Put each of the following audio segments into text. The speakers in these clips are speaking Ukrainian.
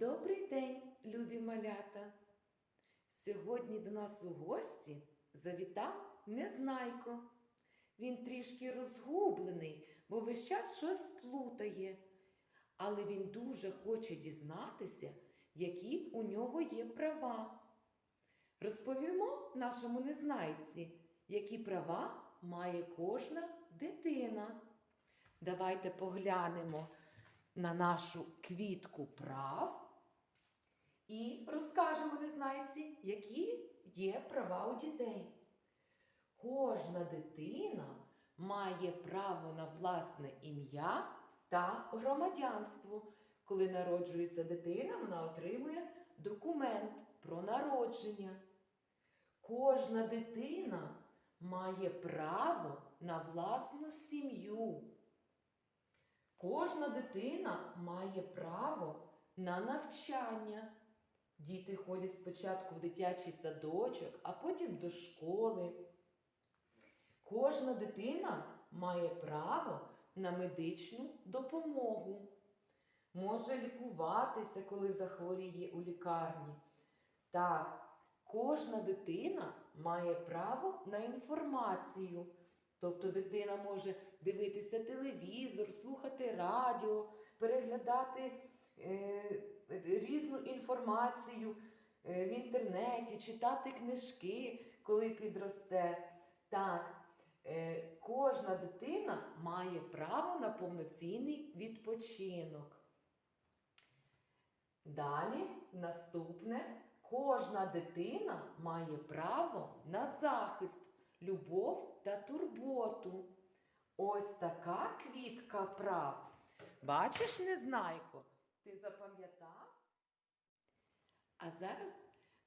Добрий день, любі малята! Сьогодні до нас у гості завітав Незнайко. Він трішки розгублений, бо весь час щось плутає. Але він дуже хоче дізнатися, які у нього є права. Розповімо нашому незнайці, які права має кожна дитина. Давайте поглянемо на нашу квітку прав і розкажемо незнайці, які є права у дітей. Кожна дитина має право на власне ім'я та громадянство. Коли народжується дитина, вона отримує документ про народження. Кожна дитина має право на власну сім'ю. Кожна дитина має право на навчання. Діти ходять спочатку в дитячий садочок, а потім до школи. Кожна дитина має право на медичну допомогу. Може лікуватися, коли захворіє у лікарні. Так, кожна дитина має право на інформацію. Тобто дитина може дивитися телевізор, слухати радіо, переглядати різну інформацію е, в інтернеті, читати книжки, коли підросте. Так, е, кожна дитина має право на повноцінний відпочинок. Далі, наступне, кожна дитина має право на захист, любов та турботу. Ось така квітка прав. Бачиш, незнайко, ти запам'ятав? А зараз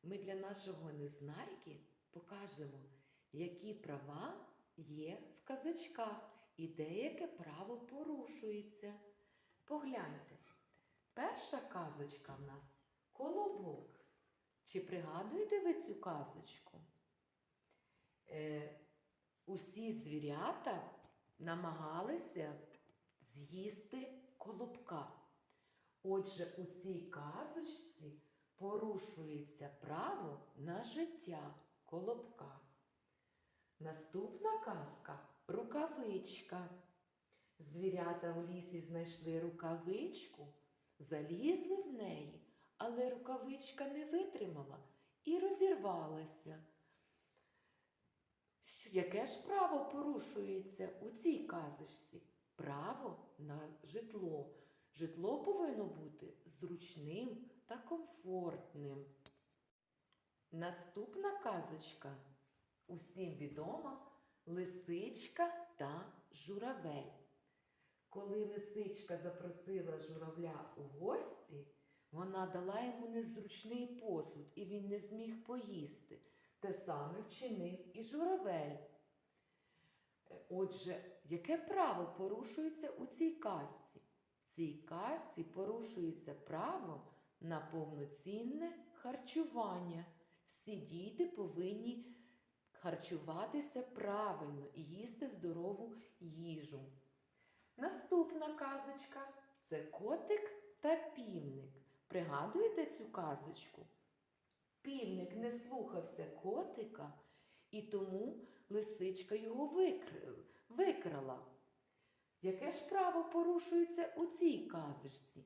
ми для нашого незнайки покажемо, які права є в казачках і деяке право порушується. Погляньте, перша казочка в нас колобок. Чи пригадуєте ви цю казочку? Е, усі звірята намагалися з'їсти колобка. Отже, у цій казочці порушується право на життя колобка. Наступна казка рукавичка. Звірята в лісі знайшли рукавичку, залізли в неї, але рукавичка не витримала і розірвалася. Яке ж право порушується у цій казочці? Право на житло. Житло повинно бути зручним та комфортним. Наступна казочка усім відома лисичка та журавель. Коли лисичка запросила журавля у гості, вона дала йому незручний посуд, і він не зміг поїсти. Те саме вчинив і журавель. Отже, яке право порушується у цій казці? Цій казці порушується право на повноцінне харчування. Всі діти повинні харчуватися правильно і їсти здорову їжу. Наступна казочка це котик та півник. Пригадуєте цю казочку? Півник не слухався котика, і тому лисичка його викр- викрала. Яке ж право порушується у цій казочці?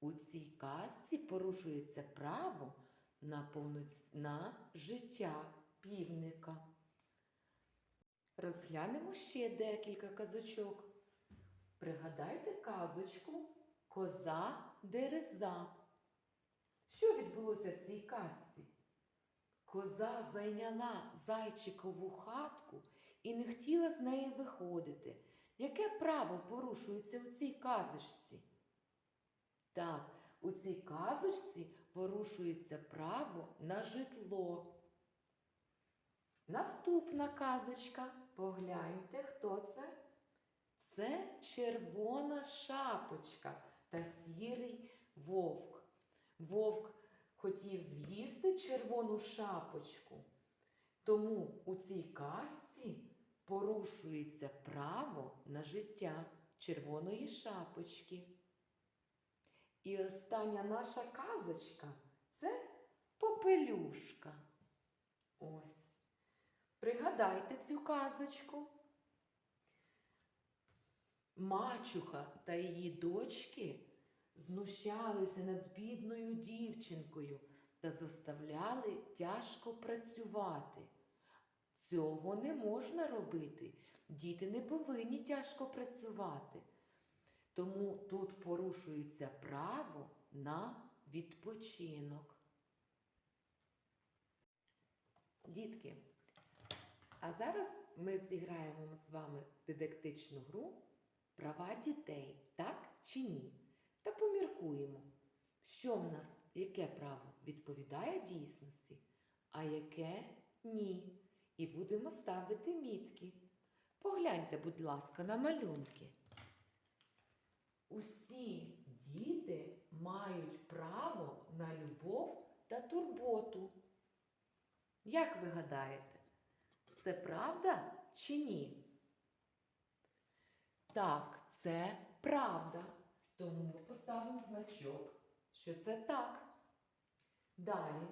У цій казці порушується право на, повноц... на життя півника. Розглянемо ще декілька казочок. Пригадайте казочку Коза Дереза. Що відбулося в цій казці? Коза зайняла зайчикову хатку і не хотіла з неї виходити. Яке право порушується у цій казочці? Так, у цій казочці порушується право на житло. Наступна казочка. Погляньте, хто це? Це червона шапочка та сірий вовк. Вовк хотів з'їсти червону шапочку. Тому у цій казці порушується право на життя червоної шапочки. І остання наша казочка це попелюшка. Ось. Пригадайте цю казочку. Мачуха та її дочки знущалися над бідною дівчинкою та заставляли тяжко працювати. Цього не можна робити. Діти не повинні тяжко працювати. Тому тут порушується право на відпочинок. Дітки, а зараз ми зіграємо з вами дидактичну гру Права дітей, так чи ні? Та поміркуємо, що в нас, яке право відповідає дійсності, а яке ні. І будемо ставити мітки. Погляньте, будь ласка, на малюнки. Усі діти мають право на любов та турботу. Як ви гадаєте, це правда чи ні? Так, це правда. Тому ми поставимо значок, що це так. Далі.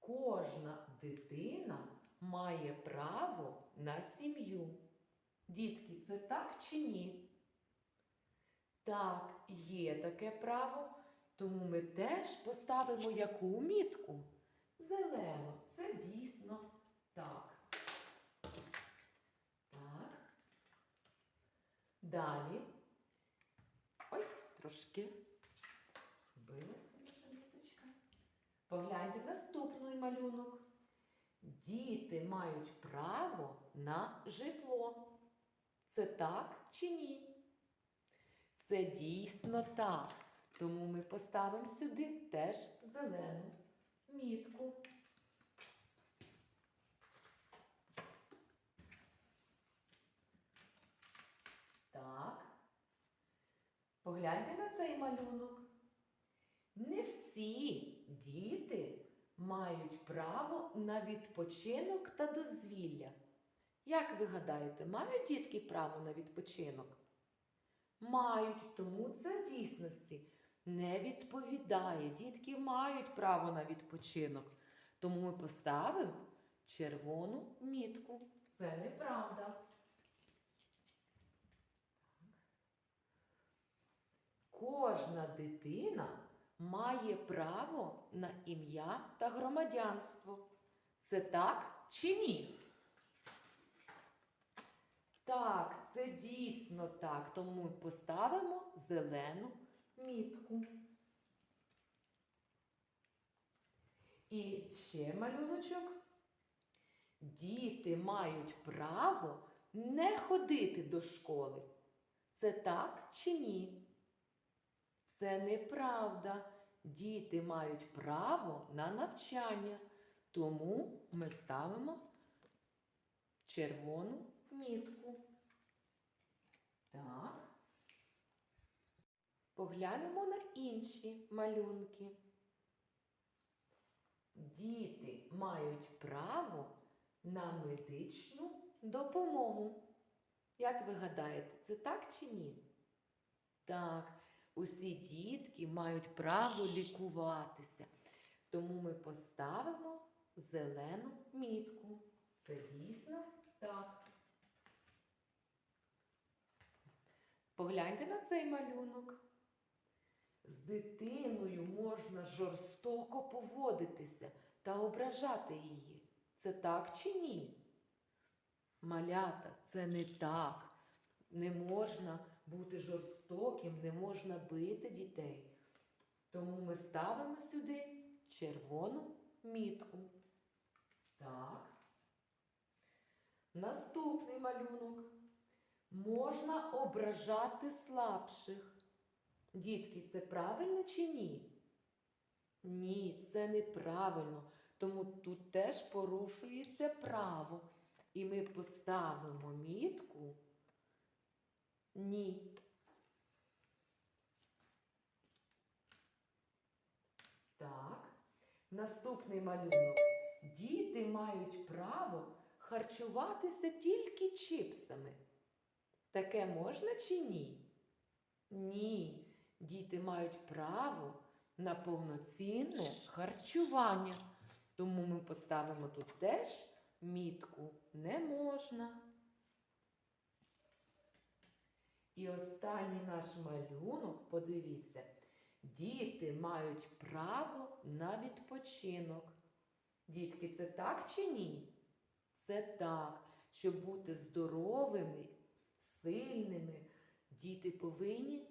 Кожна дитина має право на сім'ю. Дітки, це так чи ні? Так, є таке право, тому ми теж поставимо яку мітку? Зелену. Це дійсно так. Так. Далі. Ой, трошки збилася наша ниточка. Погляньте наступний малюнок. Діти мають право на житло. Це так чи ні? Це дійсно так. Тому ми поставимо сюди теж зелену мітку. Так. Погляньте на цей малюнок. Не всі діти мають право на відпочинок та дозвілля. Як ви гадаєте, мають дітки право на відпочинок? Мають, тому це дійсності не відповідає. Дітки мають право на відпочинок. Тому ми поставимо червону мітку. Це неправда. Кожна дитина має право на ім'я та громадянство. Це так чи ні? Так, це дійсно так. Тому поставимо зелену мітку. І ще малюночок. Діти мають право не ходити до школи. Це так чи ні? Це неправда. Діти мають право на навчання. Тому ми ставимо червону мітку. Так. Поглянемо на інші малюнки. Діти мають право на медичну допомогу. Як ви гадаєте, це так чи ні? Так, усі дітки мають право лікуватися. Тому ми поставимо зелену мітку. Це дійсно так. Погляньте на цей малюнок. З дитиною можна жорстоко поводитися та ображати її. Це так чи ні? Малята, це не так. Не можна бути жорстоким, не можна бити дітей. Тому ми ставимо сюди червону мітку. Так. Наступний малюнок. Можна ображати слабших. Дітки, це правильно чи ні? Ні, це неправильно. Тому тут теж порушується право. І ми поставимо мітку ні. Так. Наступний малюнок. Діти мають право харчуватися тільки чипсами. Таке можна чи ні? Ні. діти мають право на повноцінне харчування. Тому ми поставимо тут теж мітку не можна. І останній наш малюнок, подивіться, діти мають право на відпочинок. Дітки, це так чи ні? Це так. Щоб бути здоровими, сильними, діти повинні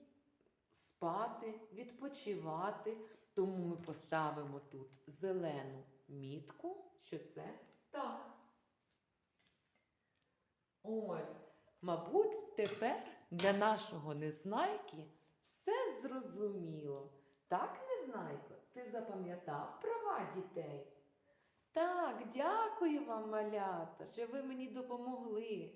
спати, відпочивати. Тому ми поставимо тут зелену мітку, що це так. Ось, мабуть, тепер для нашого незнайки все зрозуміло. Так, незнайко, ти запам'ятав права дітей? Так, дякую вам, малята, що ви мені допомогли.